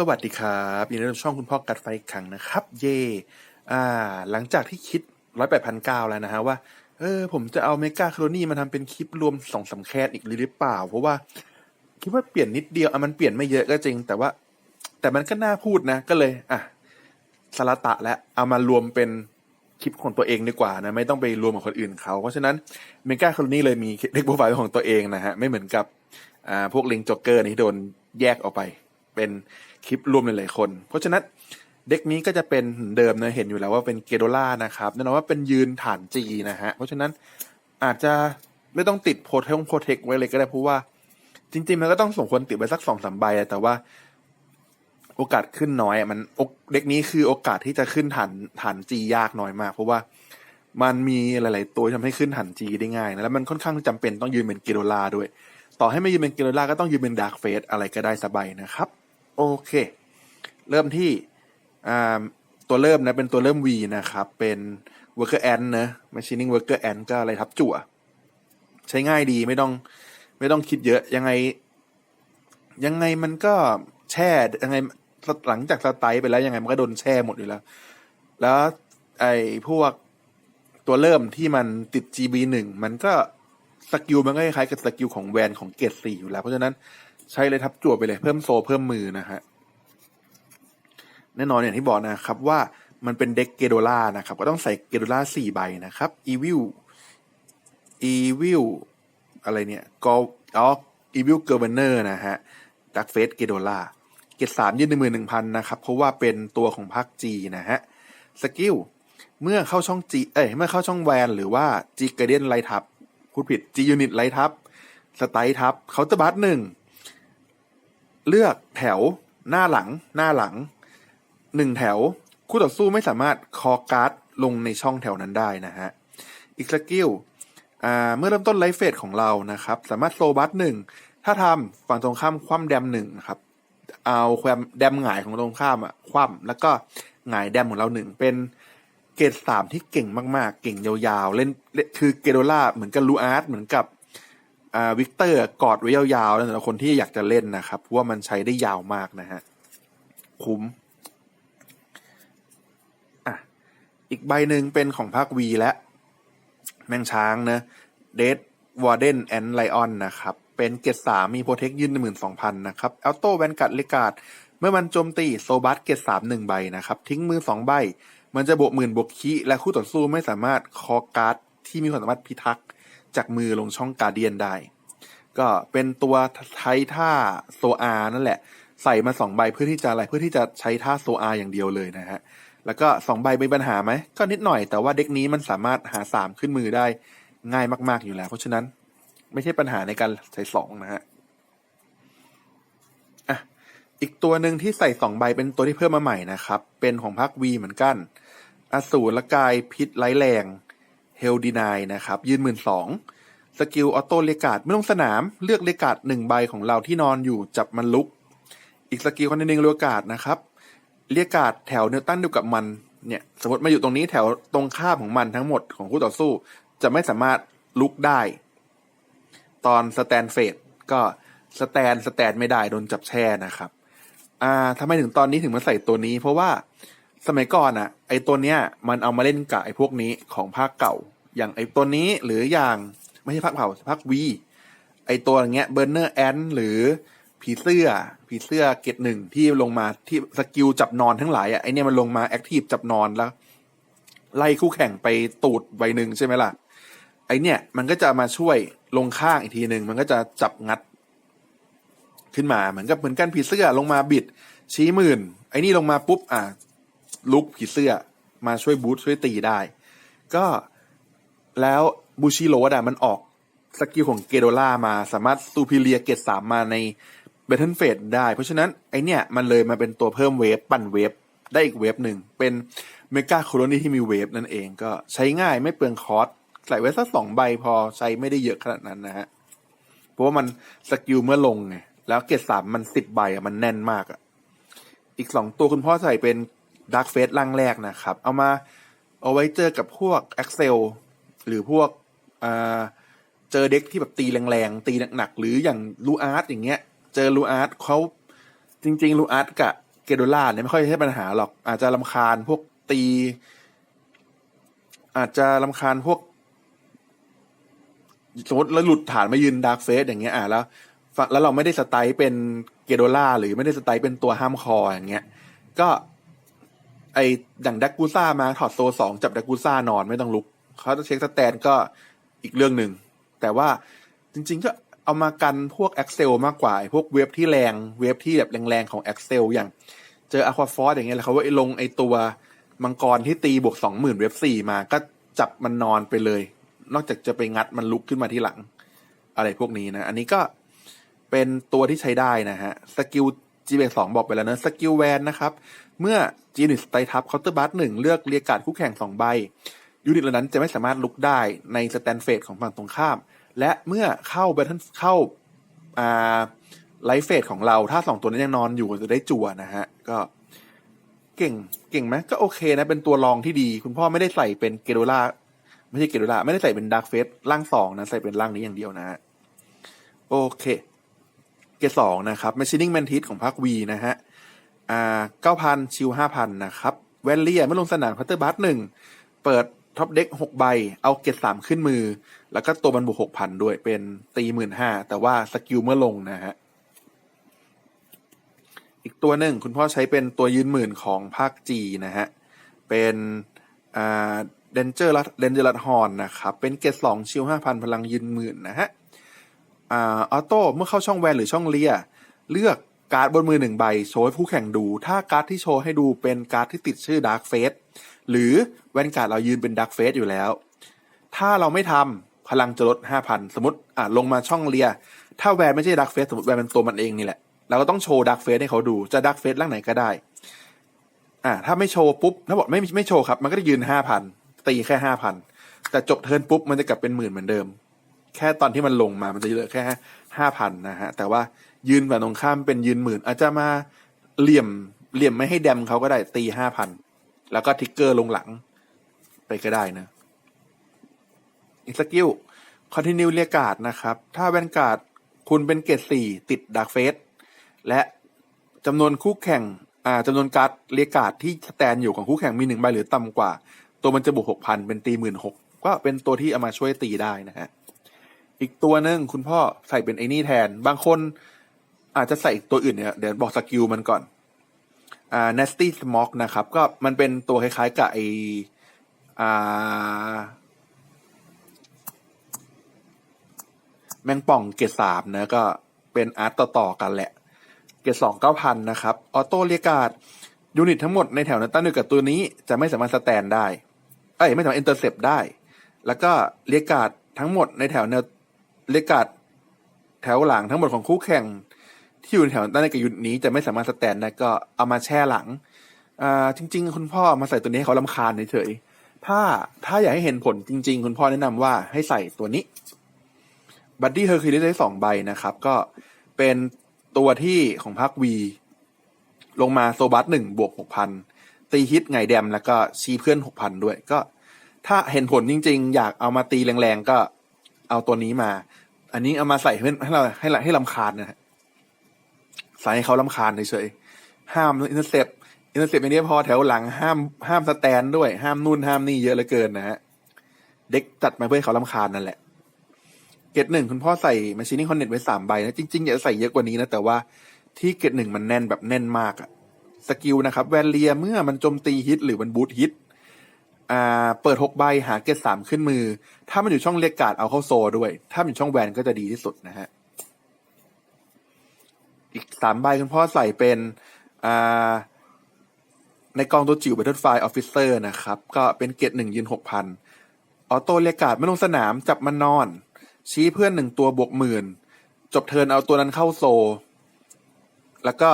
สวัสดีครับยินดีต้อนรับช่องคุณพ่อกัดไฟอีกครั้งนะครับ เย่อ่า หลังจากที่คิดร้อยแปดพันเก้าแล้วนะฮะว่า เออ ผมจะเอาเมกาโครนีมาทำเป็นคลิปรวมสองสาแคสอีกหรือเปล่า เพราะว่า คิดว่าเปลี่ยนนิดเดียวอะมันเปลี่ยนไม่เยอะก็จริง แต่ว่า แต่มันก็น่าพูดนะ ก็เลย อะสละตะและเอามารวมเป็นคลิปของตัวเองดีกว่านะ ไม่ต้องไปรวมกับคนอื่นเขา เพราะฉะนั้นเมกาโครนีเลยมีเด็กโปรไฟล์ของตัวเองนะฮะไม่เหมือนกับอ่าพวกลิงจ็อกเกอร์ที่โดนแยกออกไป เป็น คลิปรวมหลายๆคน เพราะฉะนั้นเด็กนี้ก็จะเป็นเหมือนเดิมนะเห็นอยู่แล้วว่าเป็นเกโดล่านะครับแน่นอนว่าเป็นยืนฐานจีนะฮะเพราะฉะนั้นอาจจะไม่ต้องติดโพเทงโพเทคไว้เลยก็ได้เพราะว่า จริง ๆ มันก็ต้องสมควรติดไว้สักสองสามใบอะแต่ว่า โอกาสขึ้นน้อยมันเด็กนี้คือโอกาสที่จะขึ้นฐานฐานจียากน้อยมาก เพราะว่ามันมีหลาย ๆ ตัวที่ทำให้ขึ้นฐานจีได้ง่ายนะแล้วมันค่อนข้างจำเป็นต้องยืนเป็นเกโดล่าด้วย ต่อให้ไม่ยืนเป็นเกโดล่าก็ต้องยืนเป็นดาร์กเฟสอะไรก็ได้สบายนะครับ โอเค เริ่มที่ตัวเริ่มนะ เป็นตัวเริ่ม V นะครับ เป็น worker ant นะ machining worker ant ก็อะไรทับจั่ว ใช้ง่ายดีไม่ต้องไม่ต้องคิดเยอะ ยังไง ยังไงมันก็แช่ยังไงหลังจากสไตล์ไปแล้วยังไงมันก็โดนแช่หมดอยู่แล้ว แล้วไอ้พวกตัวเริ่มที่มันติด GB หนึ่งมันก็สกิลมันก็คล้ายกับสกิลของแวนของเกรดสี่อยู่แล้ว เพราะฉะนั้น ใช้เลยทับจั่วไปเลยเพิ่มโซเพิ่มมือนะฮะแน่นอนอย่างที่บอกนะครับว่ามันเป็นเด็กเกโดล่านะครับ ก็ต้องใส่เกโดล่าสี่ใบนะครับอีวิลอีวิลอะไรเนี่ยก็อ๋ออีวิลเกอร์เบเนอร์นะฮะดักเฟสเกโดล่าเกตสามยืนหนึ่งหมื่นหนึ่งพันนะครับ เพราะว่าเป็นตัวของภาคจีนะฮะสกิลเมื่อเข้าช่องจีเอ้ยเมื่อเข้าช่องแวนหรือว่าจีเกเดียนไลทับพูดผิดจียูนิตไลทับสไตล์ทับเขาจะบัตหนึ่ง เลือกแถวหน้าหลัง หน้าหลังหนึ่งแถว คู่ต่อสู้ไม่สามารถคอการ์ดลงในช่องแถวนั้นได้นะฮะ อีกสกิลเมื่อเริ่มต้นไลฟ์เฟสของเรานะครับ สามารถโซบัสหนึ่งถ้าทำฝั่งตรงข้ามคว่ำแดมหนึ่งครับ เอาความแดมหงายของตรงข้ามอะคว่ำแล้วก็หงายแดมของเราหนึ่งเป็นเกรดสามที่เก่งมาก ๆ เก่งยาวๆ เล่นเล่นคือเกโดล่าเหมือนกับลูอาร์ตเหมือนกับ อ่าวิกเตอร์กอดไว้ยาวๆแล้วสำหรับคนที่อยากจะเล่นนะครับเพราะว่ามันใช้ได้ยาวมากนะฮะคุ้มอะอีกใบหนึ่งเป็นของภาควีและ แมงช้างนะเดดวอร์เดนแอนไลออนนะครับ เป็นเกตสามมีโปรเทคยืนหนึ่งหมื่นสองพันนะครับอ u โต้แวนกัดเลกาดเมื่อมันโจมตีโซบัสเกตสามหนึ่งใบนะครับ ทิ้งมือสองใบ มันจะบวกหมื่นบวกคีและคู่ต่อสู้ไม่สามารถคอการ์ดที่มีความสามารถพิทักษ์ จากมือลงช่องการเดียนได้ ก็เป็นตัวใช้ท่าโซอานั่นแหละ ใส่มาสองใบเพื่อที่จะอะไรเพื่อที่จะใช้ท่าโซอาอย่างเดียวเลยนะฮะ แล้วก็สองใบมีปัญหาไหม ก็นิดหน่อยแต่ว่าเด็กนี้มันสามารถหาสามขึ้นมือได้ง่ายมาก ๆอยู่แล้ว เพราะฉะนั้นไม่ใช่ปัญหาในการใช้สองนะฮะอะอีกตัวหนึ่งที่ใส่สองใบเป็นตัวที่เพิ่มมาใหม่นะครับ เป็นของภาควีเหมือนกันอสูรละกายพิษไร้แรง เฮลดีนายนะครับ ยืนหมื่นสองสกิลออโต้เลกาดไม่ลงสนาม เลือกเลกาดหนึ่งใบของเราที่นอนอยู่จับมันลุก อีกสกิลคนหนึ่งเลกาดนะครับเรียกาดแถวเนวตันเดียวกับมันเนี่ยสมมติมาอยู่ตรงนี้แถวตรงข้ามของมันทั้งหมดของคู่ต่อสู้ จะไม่สามารถลุกได้ ตอนสแตนเฟดก็สแตนสแตนไม่ได้โดนจับแช่นะครับ อ่าทำไมถึงตอนนี้ถึงมาใส่ตัวนี้ เพราะว่า สมัยก่อนอะไอตัวเนี้ยมันเอามาเล่นกับไอพวกนี้ของภาคเก่า อย่างไอตัวนี้หรืออย่างไม่ใช่ภาคเก่าภาควีไอตัวอย่างเงี้ยเบอร์เนอร์แอนหรือผีเสื้อผีเสื้อเกตหนึ่งที่ลงมาที่สกิลจับนอนทั้งหลายอะไอเนี่ยมันลงมาแอคทีฟจับนอนแล้ว ไล่คู่แข่งไปตูดใบหนึ่งใช่ไหมล่ะ ไอเนี่ยมันก็จะมาช่วยลงข้างอีกทีหนึ่งมันก็จะจับงัด ขึ้นมาเหมือนกับเหมือนกันผีเสื้อลงมาบิดชี้หมื่นไอนี่ลงมาปุ๊บอะ ลุกผีเสื้อมาช่วยบูทช่วยตีได้ ก็แล้วบูชิโรดอะมันออกสกิลของเกโดล่ามาสามารถซูพิเลียเกตสามมาในเบทเทิลเฟดได้ เพราะฉะนั้น ไอเนี่ย มันเลยมาเป็นตัวเพิ่มเวฟปั่นเวฟได้อีกเวฟหนึ่ง เป็นเมกาโคโลนีที่มีเวฟนั่นเองก็ใช้ง่ายไม่เปลืองคอร์สใส่ไว้สักสองใบพอใช้ไม่ได้เยอะขนาดนั้นนะฮะ เพราะว่ามันสกิลเมื่อลงไงแล้วเกตสามมันสิบใบอะมันแน่นมากอะอีกสองตัวคุณพ่อใส่เป็น ดาร์กเฟสร่างแรกนะครับ เอามาเอาไว้เจอกับพวก Excel หรือพวกเจอเด็กที่แบบตีแรงๆ ตีหนักๆ หรืออย่างลูอาร์ตอย่างเงี้ย เจอลูอาร์ตเขาจริงๆลูอาร์ตกับเกโดล่าเนี่ยไม่ค่อยใช่ปัญหาหรอก อาจจะลำคาญพวกตี อาจจะลำคาญพวก สมมติแล้วหลุดฐานมายืนดาร์กเฟสอย่างเงี้ยอะแล้วแล้วเราไม่ได้สไตล์เป็นเกโดล่าหรือไม่ได้สไตล์เป็นตัวห้ามคออย่างเงี้ย ก็ ไออย่างดักกูซ่ามาถอดโซสองจับดักกูซ่านอนไม่ต้องลุกเขาจะเช็คสแตนก็อีกเรื่องหนึ่ง แต่ว่าจริง ๆ ก็เอามากันพวก Excel มากกว่าไอ้พวกเว็บที่แรงเว็บที่แบบแรงๆของ Excel อย่าง เจอ Aqua Force อย่างเงี้ยแล้วเขาว่าไอ้ลงไอ้ตัวมังกรที่ตีบวกสองหมื่นเว็บสี่มาก็จับมันนอนไปเลย นอกจากจะไปงัดมันลุกขึ้นมาที่หลัง อะไรพวกนี้นะ อันนี้ก็เป็นตัวที่ใช้ได้นะฮะ สกิล g 2บอกไปแล้วนะสกิลแวนนะครับ เมื่อจีนิสไตทับเคาน์เตอร์บัสหนึ่งเลือกเรียการดคู่แข่งสองใบ ยูนิตเหล่านั้นจะไม่สามารถลุกได้ในสแตนเฟสของฝั่งตรงข้าม และเมื่อเข้าแบทเทิลเข้าอ่าไลฟ์เฟสของเราถ้าสองตัวนั้นยังนอนอยู่จะได้จั่วนะฮะ ก็เก่งเก่งไหมก็โอเคนะ เป็นตัวรองที่ดี คุณพ่อไม่ได้ใส่เป็นเกโดล่าไม่ใช่เกโดล่าไม่ได้ใส่เป็นดาร์กเฟสร่างสองนะ ใส่เป็นร่างนี้อย่างเดียวนะฮะโอเค เกรดสองนะครับ Machining Mantis ของภาควีนะฮะ อ่าเก้าพันชิวห้าพันนะครับ แวนเลียเมื่อลงสนามพัตเตอร์บัสหนึ่งเปิดท็อปเด็กหกใบ เอาเกรดสามขึ้นมือ แล้วก็ตัวมันบวกหกพันด้วยเป็นตีหมื่นห้าแต่ว่าสกิลเมื่อลงนะฮะ อีกตัวหนึ่งคุณพ่อใช้เป็นตัวยืนหมื่นของภาคจีนะฮะ เป็นอ่าเดนเจอร์ลัดเดนเจอร์ลัดฮอนนะครับ เป็นเกรดสองชิวห้าพันพลังยืนหมื่นนะฮะ ออโต้เมื่อเข้าช่องแวนหรือช่องเลีย เลือกการ์ดบนมือหนึ่งใบ โชว์ให้ผู้แข่งดู ถ้าการ์ดที่โชว์ให้ดูเป็นการ์ดที่ติดชื่อดาร์ f เฟสหรือแวนการ์ดเรายืนเป็นดาร์ f เฟสอยู่แล้ว ถ้าเราไม่ทำพลังจะลดห้าพันสมมติอ่าลงมาช่องเลีย ถ้าแวนไม่ใช่ดาร์ f เฟสสมมติแวนเป็นตัวมันเองนี่แหละเราก็ต้องโชว์ดาร์ f เฟสให้เขาดูจะดาร์ f เฟสร่างไหนก็ได้อ่าถ้าไม่โชว์ปุ๊บถ้าบอกไม่ไม่โชว์ครับ มันก็จะยืนห้าพันตีแค่ห้าพันแต่จบเทิร์นปุ๊บมันจะกลับเป็นหมื่นเหมือนเดิม แค่ตอนที่มันลงมามันจะเหลือแค่ห้าพันนะฮะ แต่ว่ายืนแบบตรงข้ามเป็นยืนหมื่น อาจจะมาเหลี่ยมเหลี่ยมไม่ให้แดมเขาก็ได้ตีห้าพันแล้วก็ทิกเกอร์ลงหลัง ไปก็ได้นะอีกสกิลคอนติเนียเรียกาดนะครับ ถ้าแวนการ์ดคุณเป็นเกรดสี่ติดดาร์กเฟสและจำนวนคู่แข่งอ่าจำนวนการ์ดเรียกาดที่สแตนอยู่ของคู่แข่งมีหนึ่งใบหรือต่ำกว่า ตัวมันจะบวกหกพันเป็นตีหมื่นหกก็เป็นตัวที่เอามาช่วยตีได้นะฮะ อีกตัวหนึ่งคุณพ่อใส่เป็นไอ้นี่แทน บางคนอาจจะใส่อีกตัวอื่นเนี่ยเดี๋ยวบอกสกิลมันก่อน อ่า nasty smoke นะครับ ก็มันเป็นตัวคล้ายๆกับไออ่าแมงป่องเกรดสามนะก็เป็นอาร์ตต่อๆกันแหละ เกรดสองเก้าพันนะครับ ออโต้เรียกาดยูนิตทั้งหมดในแถวนั้นตั้งอยู่กับตัวนี้จะไม่สามารถสแตนได้ เอ้ยไม่สามารถเอนเตอร์เซปได้ แล้วก็เรียกาดทั้งหมดในแถวแนว เรียกาดแถวหลังทั้งหมดของคู่แข่ง ที่อยู่แถวด้านในกับยุดนี้จะไม่สามารถสแตนได้ก็เอามาแช่หลังอ่าจริง ๆ คุณพ่อมาใส่ตัวนี้ให้เขาลำคาญเฉยๆถ้าถ้าอยากให้เห็นผลจริง ๆ คุณพ่อแนะนำว่าให้ใส่ตัวนี้บัดดี้เฮอร์คิวลิสได้สองใบนะครับ ก็เป็นตัวที่ของภาควีลงมาโซบัสหนึ่งบวกหกพันตีฮิตไงแดมแล้วก็ชี้เพื่อนหกพันด้วย ก็ ถ้าเห็นผลจริง ๆ อยากเอามาตีแรงๆก็ เอาตัวนี้มา อันนี้เอามาใส่ให้ให้เราให้ให้ลำคาญนะฮะใส่ให้เขาลำคาญเฉยๆห้ามอินเตอร์เซปอินเตอร์เซปอันนี้พอแถวหลังห้ามห้ามสแตนด้วย ห้ามนู่นห้ามนี่เยอะเหลือเกินนะฮะเด็กจัดมาเพื่อให้เขาลำคาญนั่นแหละเกตหนึ่งคุณพ่อใส่มาชินิ่งคอนเน็ตไว้สามใบนะจริงๆอยากจะใส่เยอะกว่านี้นะแต่ว่าที่เกตหนึ่งมันแน่นแบบแน่นมากอะสกิลนะครับ แวนเลียเมื่อมันโจมตีฮิตหรือมันบูทฮิต อ่าเปิดหกใบหาเกตสามขึ้นมือ ถ้ามันอยู่ช่องเรียกกาดเอาเข้าโซด้วย ถ้ามันอยู่ช่องแวนก็จะดีที่สุดนะฮะ อีกสามใบคุณพ่อใส่เป็นอ่าในกองตัวจิ๋ว Battlefield Officer นะครับ ก็เป็นเกตหนึ่งยืนหกพันออโต้เรียกกาดไม่ลงสนามจับมันนอน ชี้เพื่อนหนึ่งตัวบวกหมื่น จบเทินเอาตัวนั้นเข้าโซ แล้วก็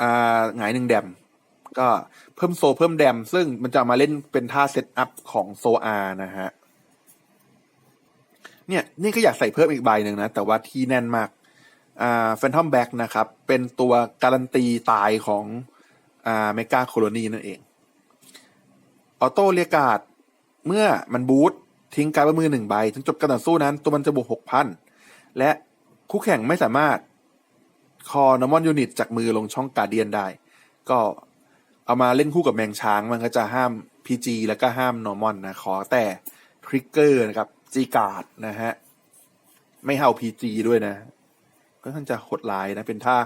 อ่าหงายหนึ่งแดม ก็เพิ่มโซเพิ่มแดม ซึ่งมันจะมาเล่นเป็นท่าเซตอัพของโซอานะฮะ เนี่ยนี่ก็อยากใส่เพิ่มอีกใบหนึ่งนะ แต่ว่าที่แน่นมาก อ่าแฟนทอมแบ็กนะครับ เป็นตัวการันตีตายของอ่าเมกาโคโลนีนั่นเอง ออโต้เรียกาดเมื่อมันบูททิ้งการ์ดไว้มือหนึ่งใบจนจบการต่อสู้นั้น ตัวมันจะบวกหกพันและคู่แข่งไม่สามารถคอนอมอนยูนิตจากมือลงช่องการเดียนได้ ก็ เอามาเล่นคู่กับแมงช้างมันก็จะห้าม PG แล้วก็ห้ามนอร์มอนนะขอแต่ทริกเกอร์นะครับจีการ์ดนะฮะ ไม่เฮา PG ด้วยนะ ก็ท่านจะหดร้ายนะ เป็นท่า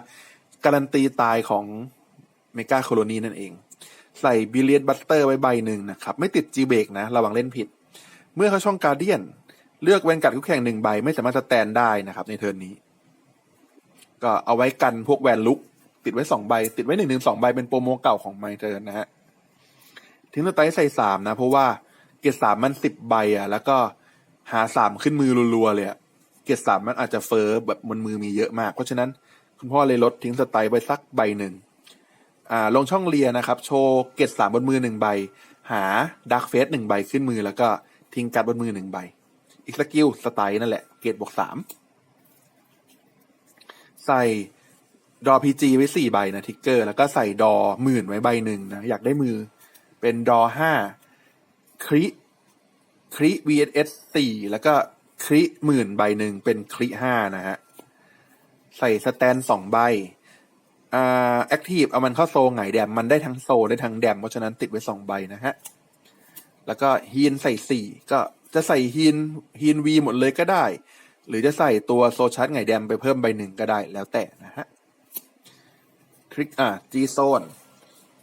การันตีตายของเมกาโคโลนีนั่นเอง ใส่บิเลียนบัตเตอร์ไว้ใบหนึ่งนะครับ ไม่ติดจีเบกนะ ระวังเล่นผิด เมื่อเขาช่องการเดียน เลือกแวนกัดคู่แข่งหนึ่งใบ ไม่สามารถสแตนได้นะครับ ในเทิร์นนี้ ก็เอาไว้กันพวกแวนลุก ติดไว้สองใบ ติดไว้หนึ่งหนึ่งสองใบเป็นโปรโมเก่าของไมเทิร์นนะฮะทิ้งตัวไตใส่สามนะ เพราะว่าเกรดสามมันสิบใบอะ แล้วก็หาสามขึ้นมือรัวๆเลยอะเกรดสามมันอาจจะเฟอร์แบบบนมือมีเยอะมาก เพราะฉะนั้นคุณพ่อเลยลดทิ้งสไตล์ไปสักใบหนึ่งอ่าลงช่องเรียนะครับ โชว์เกรดสามบนมือหนึ่งใบ หาดักเฟสหนึ่งใบขึ้นมือ แล้วก็ทิ้งการ์ดบนมือหนึ่งใบ อีกสกิลสไตล์นั่นแหละ เกรดบวกสามใส่ ดอพีจีไว้สี่ใบนะทิกเกอร์ แล้วก็ใส่ดอหมื่นไว้ใบหนึ่งนะ อยากได้มือ เป็นดอห้าคริคริ vs สี่แล้วก็คริหมื่นใบหนึ่งเป็นคริห้านะฮะ ใส่สแตนสองใบอ่าแอคทีฟเอามันเข้าโซไงแดม มันได้ทั้งโซได้ทั้งแดม เพราะฉะนั้นติดไว้สองใบนะฮะ แล้วก็ฮีนใส่สี่ก็จะใส่ฮีนฮีนวีหมดเลยก็ได้ หรือจะใส่ตัวโซชาร์จไงแดมไปเพิ่มใบหนึ่งก็ได้แล้วแต่นะฮะ ริกอ่าจีโซน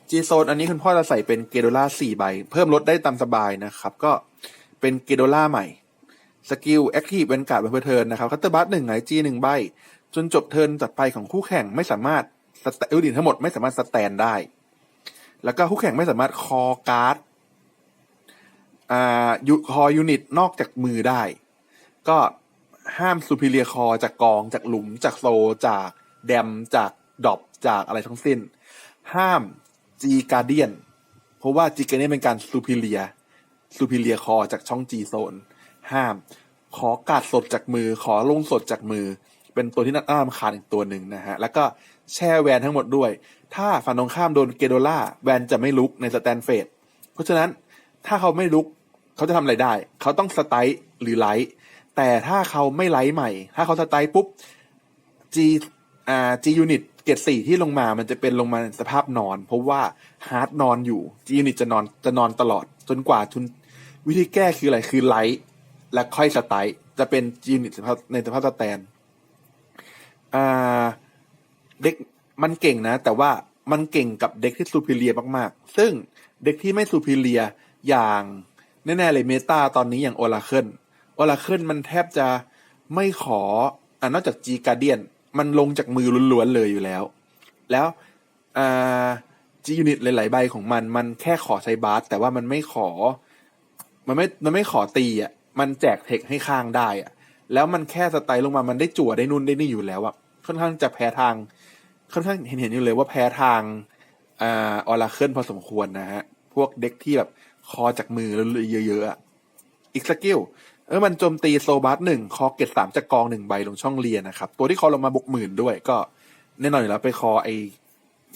จีโซนอันนี้คุณพ่อจะใส่เป็นเกโดล่าสี่ใบ เพิ่มลดได้ตามสบายนะครับ ก็เป็นเกโดล่าใหม่สกิลแอคทีฟเวนการ์ดเพื่อเทินนะครับคัตเตอร์บัสหนึ่งไงจีหนึ่งใบ จนจบเทินจัดไปของคู่แข่งไม่สามารถสแตอุดินทั้งหมดไม่สามารถสแตนได้ แล้วก็คู่แข่งไม่สามารถคอการ์ดอ่ายูคอยูนิตนอกจากมือได้ ก็ห้ามซูพิเลียคอจากกองจากหลุมจากโซจากแดมจาก ดอบจากอะไรทั้งสิ้น ห้ามจีการเดียนเพราะว่าจีการเดียนเป็นการซูพิเลียซูพิเลียคอจากช่องจีโซนห้าม ขอกาดสดจากมือ ขอลงสดจากมือ เป็นตัวที่น่ารำคาญอีกตัวหนึ่งนะฮะ แล้วก็แช่แวนทั้งหมดด้วย ถ้าฝั่งตรงข้ามโดนเกโดล่าแวนจะไม่ลุกในสแตนเฟสเพราะฉะนั้นถ้าเขาไม่ลุกเขาจะทำอะไรได้ เขาต้องสไตล์หรือไลท์แต่ถ้าเขาไม่ไลท์ใหม่ ถ้าเขาสไตล์ปุ๊บ G อ่า G unit เกรดสี่ที่ลงมามันจะเป็นลงมาในสภาพนอน เพราะว่าฮาร์ดนอนอยู่ G unit จะนอนจะนอนตลอด จนกว่าทุนวิธีแก้คืออะไรคือไลท์และค่อยสไตล์จะเป็น G unit สภาพในสภาพสแตนอ่าเด็กมันเก่งนะ แต่ว่ามันเก่งกับเด็กที่ซูพิเลียมากๆ ซึ่งเด็กที่ไม่ซูพิเลียอย่างแน่ๆเลยเมตาตอนนี้อย่างโอลาเคิลโอลาเคิลมันแทบจะไม่ขออ่านอกจากจีการเดียน มันลงจากมือล้วนๆเลยอยู่แล้ว แล้วจียูนิตหลาย ๆ ใบของมัน มันแค่ขอใช้บาสแต่ว่ามันไม่ขอ มันไม่มันไม่ขอตีอะ มันแจกเทคให้ข้างได้อะ แล้วมันแค่สไตล์ลงมามันได้จั่วได้นู่นได้นี่อยู่แล้วอะค่อนข้างจะแพ้ทาง ค่อนข้างเห็นเห็นอยู่เลยว่าแพ้ทางอ่าออราเคิลพอสมควรนะฮะ พวกเด็กที่แบบคอจากมือแล้วเยอะๆอะอีกสกิล เออมันโจมตีโซบัสหนึ่งคอเกตสามจากกองหนึ่งใบลงช่องเรียนนะครับ ตัวที่คอลงมาบกหมื่นด้วยก็แน่นอนอยู่แล้วไปคอไอ้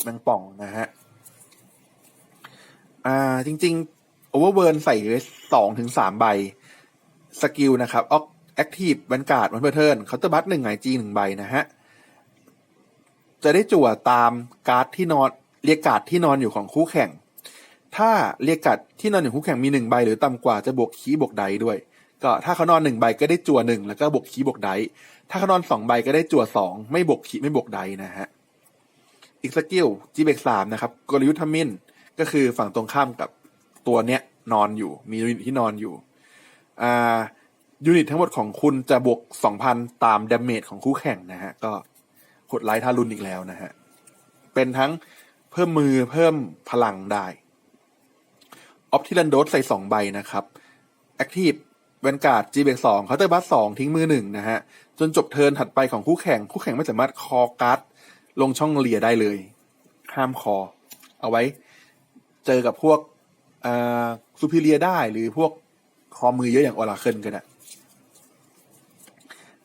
แมงป่องนะฮะ อ่า จริงๆโอเวอร์เวิร์นใส่ไว้สองถึงสามใบ สกิลนะครับออกแอคทีฟแวนการ์ดวันเพื่อเทิร์นเคาน์เตอร์บัสหนึ่งไงจีหนึ่งใบนะฮะ จะได้จั่วตามการ์ดที่นอนเรียกการ์ดที่นอนอยู่ของคู่แข่ง ถ้าเรียกการ์ดที่นอนอยู่คู่แข่งมีหนึ่งใบหรือต่ำกว่าจะบวกคีย์บวกไดด้วย ก็ถ้าเขานอนหนึ่งใบก็ได้จั่วหนึ่งแล้วก็บวกคีบวกไดถ้าเขานอนสองใบก็ได้จั่วสองไม่บวกคีไม่บวกไดนะฮะอีกสกิลจีเบกสามนะครับกลยุทธ์ทมินก็คือฝั่งตรงข้ามกับตัวเนี้ยนอนอยู่ มียูนิตที่นอนอยู่อ่ายูนิตทั้งหมดของคุณจะบวกสองพันตามดาเมจของคู่แข่งนะฮะก็กดไลท์ทารุนอีกแล้วนะฮะเป็นทั้งเพิ่มมือเพิ่มพลังได้ออฟทิลันโดสใส่สองใบนะครับแอคทีฟ แวนการ์ดจีเบกสองเคาน์เตอร์บัสสองทิ้งมือหนึ่งนะฮะ จนจบเทิร์นถัดไปของคู่แข่ง คู่แข่งไม่สามารถคอการ์ดลงช่องเลียได้เลย ห้ามคอ เอาไว้ เจอกับพวกอ่าซูพิเลียได้หรือพวกคอมือเยอะอย่างออราเคิลก็ได้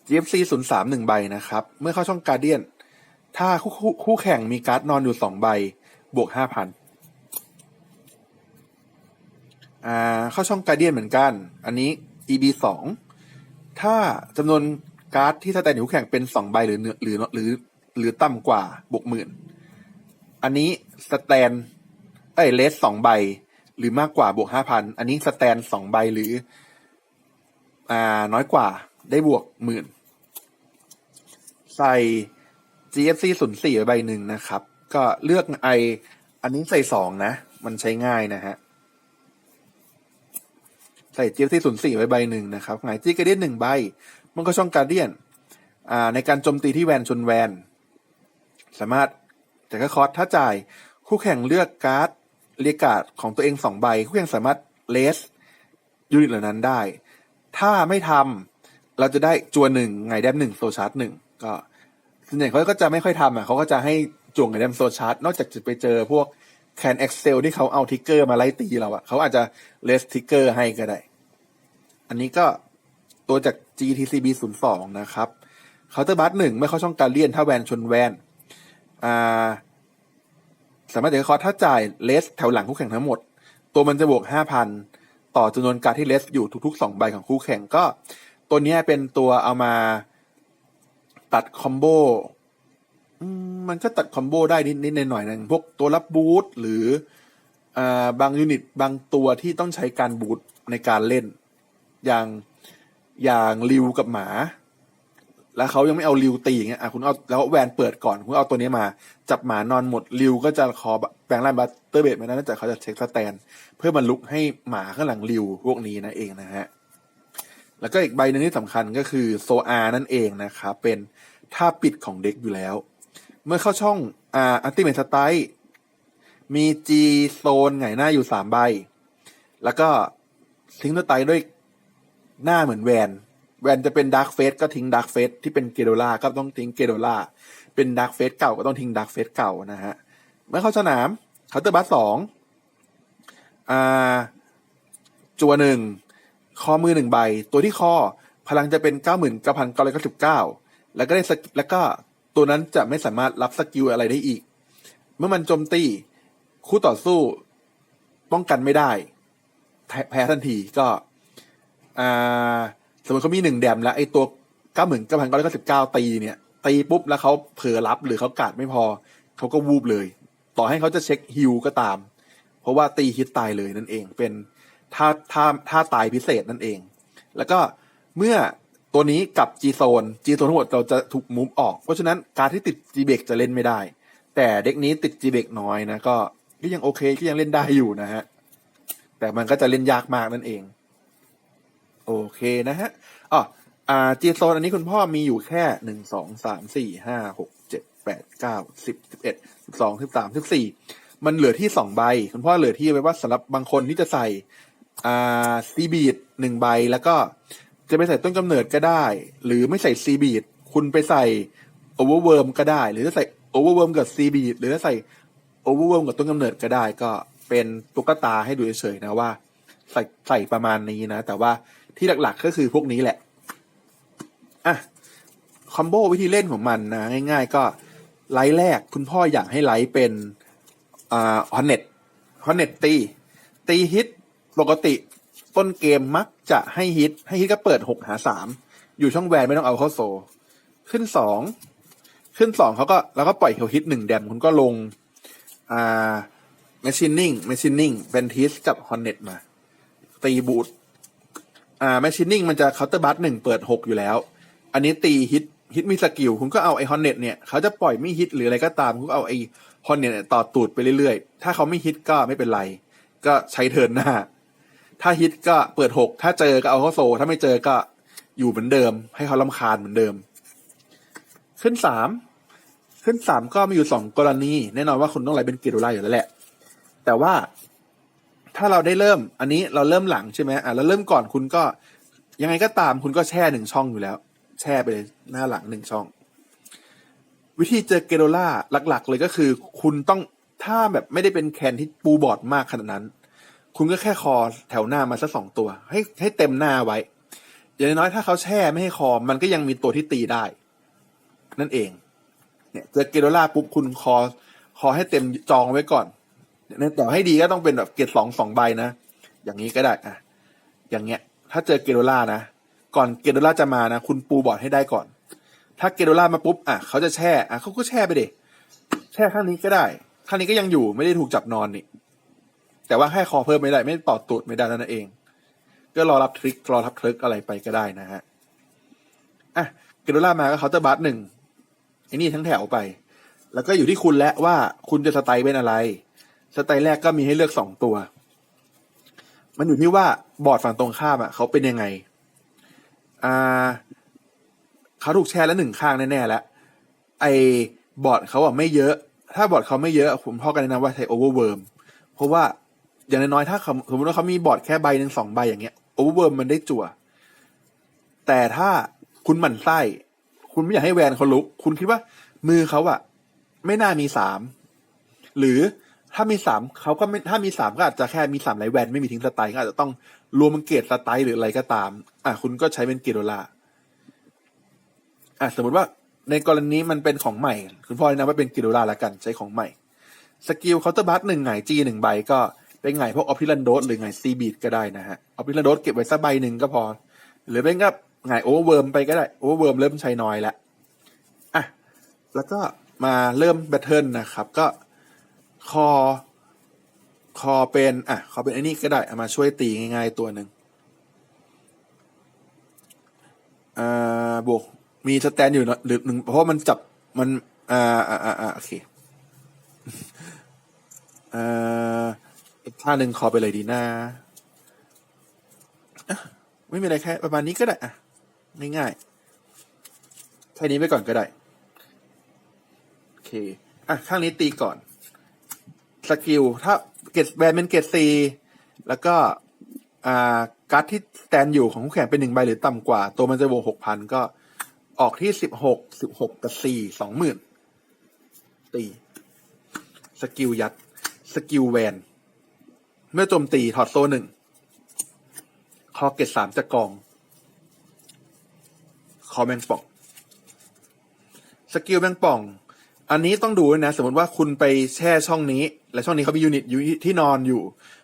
GFC 0 3หนึ่งใบนะครับ เมื่อเข้าช่องการเดียน ถ้าคคู่คู่แข่งมีการ์ดนอนอยู่สองใบ บวกห้าพันอ่าเข้าช่องการเดียนเหมือนกัน อันนี้ EB สองถ้าจำนวนการ์ดที่สแตนอยู่คู่แข่งเป็นสองใบหรือเนื้อหรือหรือหรือต่ำกว่าบวกหมื่นอันนี้สแตนเอ้ยเลสสองใบ หรือมากกว่าบวกห้าพันอันนี้สแตนสองใบหรือ อ่าน้อยกว่าได้บวกหมื่นใส่ GFC ศูนย์สี่ใบหนึ่งนะครับ ก็เลือกไออันนี้ใส่สองนะ มันใช้ง่ายนะฮะ ใส่ GFC ศูนย์สี่ใบใบหนึ่งนะครับหงายจี้กระเดียนหนึ่งใบ มันก็ช่องการเดียนอ่าในการโจมตีที่แวนชนแวน สามารถแต่ก็คอร์สถ้าจ่ายคู่แข่งเลือกการ์ดเรียกการ์ดของตัวเองสองใบ คู่แข่งสามารถเลสยูนิตเหล่านั้นได้ ถ้าไม่ทำเราจะได้จวนหนึ่งไงแดมหนึ่งโซชาร์ตหนึ่งก็ส่วนใหญ่เขาก็จะไม่ค่อยทำอะเขาก็จะให้จวงไงแดมโซชาร์ตนอกจากจะไปเจอพวก แคนเอ็กเซลที่เขาเอาทิกเกอร์มาไล่ตีเราอะเขาอาจจะเลสทิกเกอร์ให้ก็ได้ อันนี้ก็ตัวจาก GTCB 0 2นะครับเคาน์เตอร์บัสหนึ่งไม่เข้าช่องการเลี่ยนถ้าแวนชนแวนอ่าสามารถเดคอร์สถ้าจ่ายเลสแถวหลังคู่แข่งทั้งหมด ตัวมันจะบวกห้าพันต่อจำนวนการที่เลสอยู่ทุกๆสองใบของคู่แข่งก็ ตัวนี้เป็นตัวเอามาตัดคอมโบ มันก็ตัดคอมโบได้นิดๆหน่อยๆนะพวกตัวรับบูทหรืออ่าบางยูนิตบางตัวที่ต้องใช้การบูทในการเล่น อย่างอย่างริวกับหมา แล้วเขายังไม่เอาริวตีอย่างเงี้ยอะคุณเอาแล้วแวนเปิดก่อนคุณเอาตัวนี้มา จับหมานอนหมดริวก็จะคอแปลงร่างบัตเตอร์เบดมานั่นแต่เขาจะเช็คสแตน เพื่อมันลุกให้หมาข้างหลังริวพวกนี้นะเองนะฮะแล้วก็อีกใบหนึ่งที่สำคัญก็คือโซอานั่นเองนะครับเป็นท่าปิดของเด็กอยู่แล้ว เมื่อเข้าช่องอ่าอัลติเมทสไตล์มีจีโซนไงหน้าอยู่สามใบ แล้วก็ทิ้งตัวไตด้วยหน้าเหมือนแวน แวนจะเป็นดาร์กเฟสก็ทิ้งดาร์กเฟสที่เป็นเกโดล่าก็ต้องทิ้งเกโดล่าเป็นดาร์กเฟสเก่าก็ต้องทิ้งดาร์กเฟสเก่านะฮะ เมื่อเข้าสนามเคาน์เตอร์บัสสองอ่าจัวหนึ่งคอมือหนึ่งใบ ตัวที่คอพลังจะเป็นเก้าหมื่นเก้าพันเก้าร้อยเก้าสิบเก้าแล้วก็ได้สกแล้วก็ ตัวนั้นจะไม่สามารถรับสกิลอะไรได้อีก เมื่อมันโจมตี คู่ต่อสู้ป้องกันไม่ได้ แพ้ทันทีก็สมมติเขามีหนึ่งแดมแล้วไอ้ตัวเก้าหมื่นเก้าพันเก้าร้อยเก้าสิบเก้าตีเนี่ย ตีปุ๊บแล้วเขาเผลอรับหรือเขากาดไม่พอ เขาก็วูบเลย ต่อให้เขาจะเช็คฮิลก็ตาม เพราะว่าตีฮิตตายเลยนั่นเอง เป็นท่าท่าท่าตายพิเศษนั่นเอง แล้วก็เมื่อ ตัวนี้กับ G โซน G โซนทั้งหมดเราจะถูกมูฟออก เพราะฉะนั้นการที่ติด G เบกจะเล่นไม่ได้ แต่เด็กนี้ติด G เบกน้อยนะก็ก็ยังโอเคก็ยังเล่นได้อยู่นะฮะ แต่มันก็จะเล่นยากมากนั่นเอง โอเคนะฮะอ๋ออ่า G โซนอันนี้คุณพ่อมีอยู่แค่หนึ่งสองสามสี่ห้าหกเจ็ดแปดเก้าสิบสิบเอ็ดสิบสองสิบสามสิบสี่มันเหลือที่สองใบ คุณพ่อเหลือที่ไว้ว่าสำหรับบางคนที่จะใส่อ่าซีบีดหนึ่งใบแล้วก็ จะไปใส่ต้นกำเนิดก็ได้ หรือไม่ใส่ซีบีดคุณไปใส่โอเวอร์เวิร์มก็ได้ หรือจะใส่โอเวอร์เวิร์มกับซีบีดหรือจะใส่โอเวอร์เวิร์มกับต้นกำเนิดก็ได้ ก็เป็นตุ๊กตาให้ดูเฉยๆนะว่า ใส่ใส่ประมาณนี้นะ แต่ว่าที่หลักๆก็คือพวกนี้แหละอะคอมโบวิธีเล่นของมันนะง่ายๆ ก็ไลท์แรกคุณพ่ออยากให้ไลท์เป็นอ่าฮอนเน็ตฮอนเน็ตตีตีฮิตปกติ ต้นเกมมักจะให้ฮิต ให้ฮิตก็เปิดหกหาสามอยู่ช่องแวนไม่ต้องเอาเข้าโซ ขึ้นสองขึ้นสองเขาก็แล้วก็ปล่อยเขาฮิตหนึ่งแดมคุณก็ลงอ่าแมชชีนิ่งแมชชีนิ่งเป็นทิสกับฮอนเน็ตมา ตีบูทอ่าแมชชีนิ่งมันจะเคาน์เตอร์บัสหนึ่งเปิดหกอยู่แล้ว อันนี้ตีฮิตฮิตมีสกิลคุณก็เอาไอฮอนเน็ตเนี่ยเขาจะปล่อยไม่ฮิตหรืออะไรก็ตามคุณก็เอาไอฮอนเน็ตต่อตูดไปเรื่อยๆ ถ้าเขาไม่ฮิตก็ไม่เป็นไร ก็ใช้เทินหน้า ถ้าฮิตก็เปิดหกถ้าเจอก็เอาเข้าโซ ถ้าไม่เจอก็อยู่เหมือนเดิม ให้เขาลำคาญเหมือนเดิม ขึ้นสามขึ้นสามก็มีอยู่สองกรณี แน่นอนว่าคุณต้องไหลเป็นเกโรไลอยู่แล้วแหละ แต่ว่าถ้าเราได้เริ่ม อันนี้เราเริ่มหลังใช่ไหมอะแล้วเริ่มก่อนคุณก็ ยังไงก็ตามคุณก็แช่หนึ่งช่องอยู่แล้ว แช่ไปเลยหน้าหลังหนึ่งช่อง วิธีเจอเกโรล่าหลัก ๆ เลยก็คือ คุณต้องถ้าแบบไม่ได้เป็นแคนที่ปูบอร์ดมากขนาดนั้น คุณก็แค่คอแถวหน้ามาสักสองตัว ให้ให้เต็มหน้าไว้ อย่างน้อยถ้าเขาแช่ไม่ให้คอมันก็ยังมีตัวที่ตีได้ นั่นเอง เนี่ยเจอเกโรล่าปุ๊บคุณคอ คอให้เต็มจองไว้ก่อนเนี่ยแต่ให้ดีก็ต้องเป็นแบบเกรดสองสองใบนะ อย่างนี้ก็ได้อะอย่างเงี้ย ถ้าเจอเกโรล่านะ ก่อนเกโรล่าจะมานะ คุณปูบอร์ดให้ได้ก่อน ถ้าเกโรล่ามาปุ๊บอะเขาจะแช่อะเขาก็แช่ไปเด็แช่ข้างนี้ก็ได้ ข้างนี้ก็ยังอยู่ไม่ได้ถูกจับนอนนี่ แต่ว่าแค่คอเพิ่มไม่ได้ ไม่ต่อตูดไม่ได้นั่นเอง ก็รอรับทริกรอรับทริกอะไรไปก็ได้นะฮะอะเกโดล่ามาก็เคาน์เตอร์บัสหนึ่งไอ้นี่ทั้งแถวไป แล้วก็อยู่ที่คุณแล้วว่าคุณจะสไตล์เป็นอะไร สไตล์แรกก็มีให้เลือกสองตัว มันอยู่ที่ว่าบอร์ดฝั่งตรงข้ามอะเขาเป็นยังไง อ่าเขาถูกแชร์แล้วหนึ่งข้างแน่ๆแล้วไอ้บอร์ดเขาอะไม่เยอะ ถ้าบอร์ดเขาไม่เยอะ ผมพ่อกันแนะนำว่าใช้โอเวอร์เวิร์มเพราะว่า อย่างน้อยๆถ้าสมมติว่าเขามีบอร์ดแค่ใบหนึ่งสองใบอย่างเงี้ยโอเวอร์เวิร์มมันได้จั่ว แต่ถ้าคุณหมั่นไส้ คุณไม่อยากให้แวนเขาลุก คุณคิดว่า มือเขาอะไม่น่ามีสามหรือถ้ามีสามเขาก็ไม่ถ้ามีสามก็อาจจะแค่มีสามไรแวนไม่มีทิ้งสไตล์ก็อาจจะต้องรวมมันเกตสไตล์หรืออะไรก็ตาม อะคุณก็ใช้เป็นเกตโดลาอะสมมติว่าในกรณีมันเป็นของใหม่ คุณพ่อแนะนำว่าเป็นเกตโดลาละกันใช้ของใหม่สกิลเคาน์เตอร์บัสหนึ่งไงจีหนึ่งใบก็ เป็นไงพวกออฟฟิลันโดสหรือไงซีบีดก็ได้นะฮะออฟฟิลันโดสเก็บไว้สักใบหนึ่งก็พอ หรือเป็นก็ไงโอเวอร์เวิร์มไปก็ได้โอเวอร์เวิร์มเริ่มใช้น้อยล้วอะแล้วก็มาเริ่มแบทเทิลนะครับ ก็คอคอเป็นอะคอเป็นไอ้นี่ก็ได้เอามาช่วยตีง่ายๆตัวหนึ่งอ่าบวกมีสแตนอยู่เนะหรือหนึ่งเพราะมันจับมันอ่าอ่าอ่าโอเคอ่า อีกท่าหนึ่งคอไปเลยดีนะอะไม่มีอะไรแค่ประมาณนี้ก็ได้อะง่ายๆแค่นี้ไปก่อนก็ได้โอเคอะข้างนี้ตีก่อนสกิลถ้าเกตแบนเป็นเกตซีแล้วก็อ่าการ์ดที่สแตนอยู่ของคู่แข่งเป็นหนึ่งใบหรือต่ำกว่า ตัวมันจะบวกหกพันก็ออกที่สิบหกสิบหกกับสี่สองหมื่นตี สกิลยัด สกิลแวน เมื่อโจมตีถอดโซ่หนึ่ง คอเกตสามจากอง คอแมงป่อง สกิลแมงป่อง อันนี้ต้องดูนะ สมมติว่าคุณไปแช่ช่องนี้ และช่องนี้เขามียูนิตอยู่ที่นอนอยู่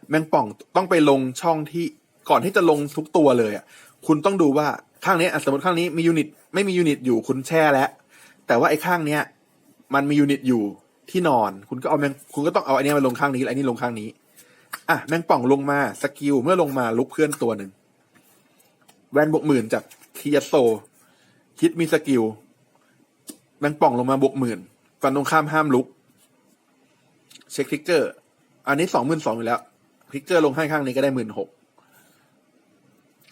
แมงป่องต้องไปลงช่องที่ก่อนที่จะลงทุกตัวเลยอะ คุณต้องดูว่าข้างนี้สมมติข้างนี้มียูนิต ไม่มียูนิตอยู่คุณแช่แล้ว แต่ว่าไอ้ข้างเนี้ย มันมียูนิตอยู่ที่นอน คุณก็เอาแมงคุณก็ต้องเอาอันนี้มาลงข้างนี้และอันนี้ลงข้างนี้ อะแมงป่องลงมาสกิลเมื่อลงมาลุกเพื่อนตัวหนึ่งแวนบวกหมื่นจากเคียโซคิดมีสกิลแมงป่องลงมาบวกหมื่นฝั่งตรงข้ามห้ามลุก เช็คทิกเกอร์ อันนี้สองหมื่นสองอยู่แล้วทิกเกอร์ลงให้ข้างนี้ก็ได้หมื่นหก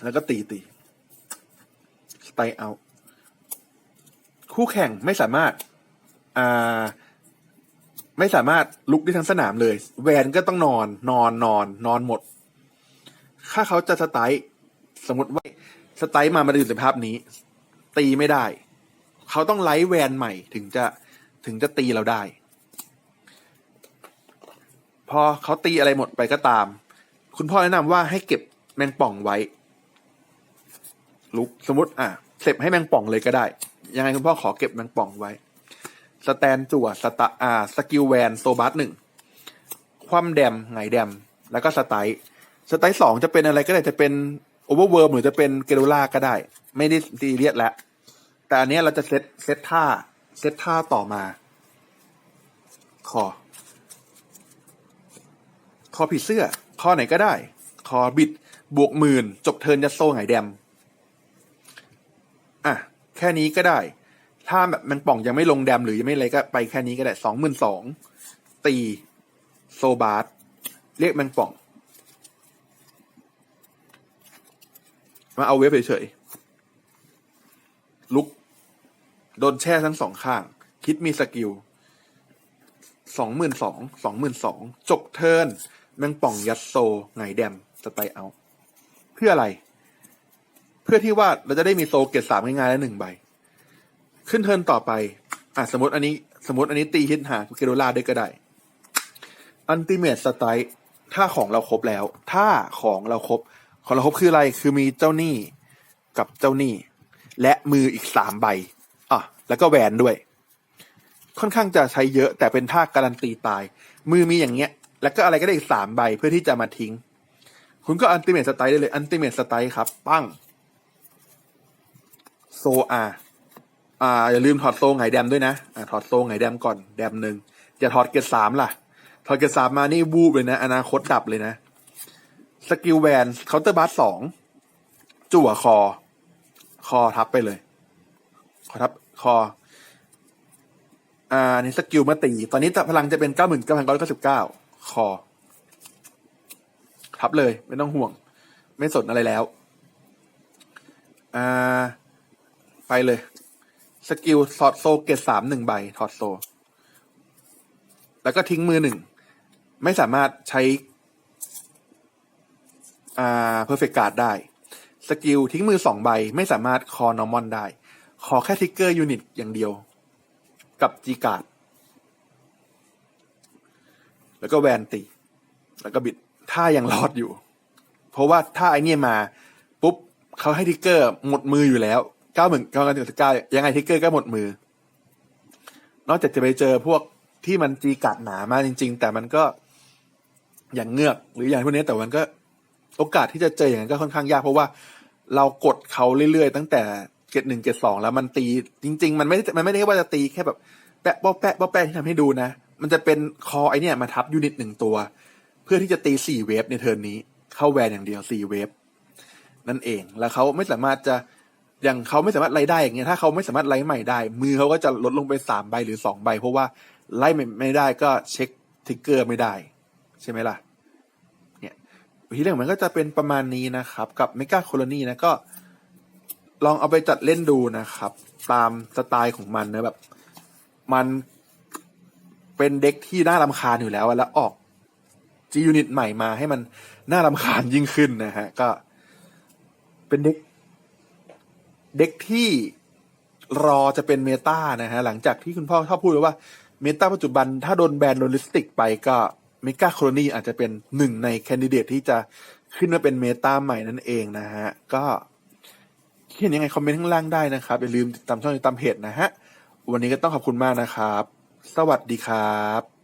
แล้วก็ตีตีสไตล์เอา คู่แข่งไม่สามารถ อ่า ไม่สามารถลุกได้ทั้งสนามเลย แวนก็ต้องนอน นอนนอน นอนหมด ถ้าเขาจะสไตล์สมมติว่าสไตล์มามาดูสภาพนี้ ตีไม่ได้ เขาต้องไลท์แวนใหม่ถึงจะถึงจะตีเราได้ พอเขาตีอะไรหมดไปก็ตาม คุณพ่อแนะนำว่าให้เก็บแมงป่องไว้ ลุกสมมติ อะเสร็จให้แมงป่องเลยก็ได้ ยังไงคุณพ่อขอเก็บแมงป่องไว้ สแตนจั่วสตาอ่าสกิลแวนโซบัสหนึ่งคว่ำแดมไงแดม แล้วก็สไตล์สไตล์สองจะเป็นอะไรก็ได้จะเป็นโอเวอร์เวิร์มหรือจะเป็นเกโดล่าก็ได้ ไม่ได้ซีเรียสแล้ว แต่อันนี้เราจะเซตเซตท่า เซตท่าต่อมา คอ คอผีเสื้อ คอไหนก็ได้ คอบิด บวกหมื่น จบเทินยัดโซ่ไงแดม อะ แค่นี้ก็ได้ ถ้าแบบมันป่องยังไม่ลงแดมหรือยังไม่อะไรก็ไปแค่นี้ก็ได้สองหมื่นสองตีโซบาร์เรียกแมงป่อง มาเอาเว็บเฉยๆลุก โดนแช่ทั้งสองข้าง คิดมีสกิลสองหมื่นสองสองหมื่นสองจบเทิร์นแมงป่องยัดโซไงแดมสไตล์เอา เพื่ออะไร เพื่อที่ว่าเราจะได้มีโซเกตสามง่ายๆแล้วหนึ่งใบ ขึ้นเทินต่อไป อะสมมติอันนี้ สมมติอันนี้ตีฮิตหาเกโดล่าได้ก็ได้อันติเมตสไตล์ถ้าของเราครบแล้ว ถ้าของเราครบ ของเราครบคืออะไร คือมีเจ้าหนี้กับเจ้าหนี้ และมืออีกสามใบ อะ แล้วก็แหวนด้วย ค่อนข้างจะใช้เยอะแต่เป็นท่าการันตีตาย มือมีอย่างเงี้ย แล้วก็อะไรก็ได้อีกสามใบเพื่อที่จะมาทิ้ง คุณก็อันติเมตสไตล์ได้เลย อันติเมตสไตล์ครับ ปั้ง โซอา อ่าอย่าลืมถอดโซ่ไงแดมด้วยนะอ่าถอดโซ่ไงแดมก่อนแดมหนึ่งอย่าถอดเกรดสามล่ะ ถอดเกรดสามมานี่วูบเลยนะ อนาคตดับเลยนะ สกิลแวนเคาน์เตอร์บาร์สองจั่วคอ คอทับไปเลย คอทับคอ อ่านี่สกิลมาตี ตอนนี้พลังจะเป็นเก้าหมื่นเก้าพันเก้าร้อยเก้าสิบเก้าคอ ทับเลย ไม่ต้องห่วง ไม่สนอะไรแล้ว อ่า ไปเลย สกิลถอดโซเกตสามหนึ่งใบถอดโซ แล้วก็ทิ้งมือหนึ่ง ไม่สามารถใช้อ่าเพอร์เฟกการ์ดได้ สกิลทิ้งมือสองใบ ไม่สามารถคอนอร์มอนได้ ขอแค่ทิกเกอร์ยูนิตอย่างเดียว กับจีการ์ดแล้วก็แวนตี แล้วก็บิดถ้ายังรอดอยู่ เพราะว่าถ้าไอเนี่ยมา ปุ๊บเขาให้ทิกเกอร์หมดมืออยู่แล้ว เก้าหมื่นเก้าพันสิบเก้ายังไงทิกเกอร์ก็หมดมือ นอกจากจะไปเจอพวกที่มันจีกัดหนามากจริง ๆ แต่มันก็อย่างเงือกหรืออย่างพวกนี้แต่มันก็โอกาสที่จะเจออย่างนั้นก็ค่อนข้างยากเพราะว่าเรากดเขาเรื่อยๆ ตั้งแต่เกตหนึ่งเกตสองแล้วมันตี จริง ๆ มันไม่มันไม่ได้ว่าจะตีแค่แบบแปะป๊อแปะป๊อแปะที่ทำให้ดูนะ มันจะเป็นคอไอเนี่ยมาทับยูนิตหนึ่งตัว เพื่อที่จะตีสี่เวฟในเทิร์นนี้ เข้าแวนอย่างเดียวสี่เวฟนั่นเองแล้วเขาไม่สามารถจะ อย่างเขาไม่สามารถไล่ได้อย่างเงี้ยถ้าเขาไม่สามารถไล่ใหม่ได้ มือเขาก็จะลดลงไปสามใบหรือสองใบ เพราะว่าไล่ไม่ได้ก็เช็คทิกเกอร์ไม่ได้ ใช่ไหมล่ะเนี่ยวิธีเล่นของมันก็จะเป็นประมาณนี้นะครับ กับเมกาโคลนีนะก็ ลองเอาไปจัดเล่นดูนะครับ ตามสไตล์ของมันนะแบบ มันเป็นเด็กที่น่ารำคาญอยู่แล้วแล้วออกจียูนิตใหม่มาให้มันน่ารำคาญยิ่งขึ้นนะฮะ ก็เป็นเด็ก เด็กที่รอจะเป็นเมตานะฮะ หลังจากที่คุณพ่อชอบพูดไว้ว่าเมตาปัจจุบันถ้าโดนแบนโดนลิสติกไปก็เมกาโคโลนีอาจจะเป็นหนึ่งในแคนดิเดตที่จะขึ้นมาเป็นเมตาใหม่นั่นเองนะฮะ ก็คิดเห็นยังไงคอมเมนต์ข้างล่างได้นะครับ อย่าลืมติดตามช่องติดตามเพจนะฮะ วันนี้ก็ต้องขอบคุณมากนะครับ สวัสดีครับ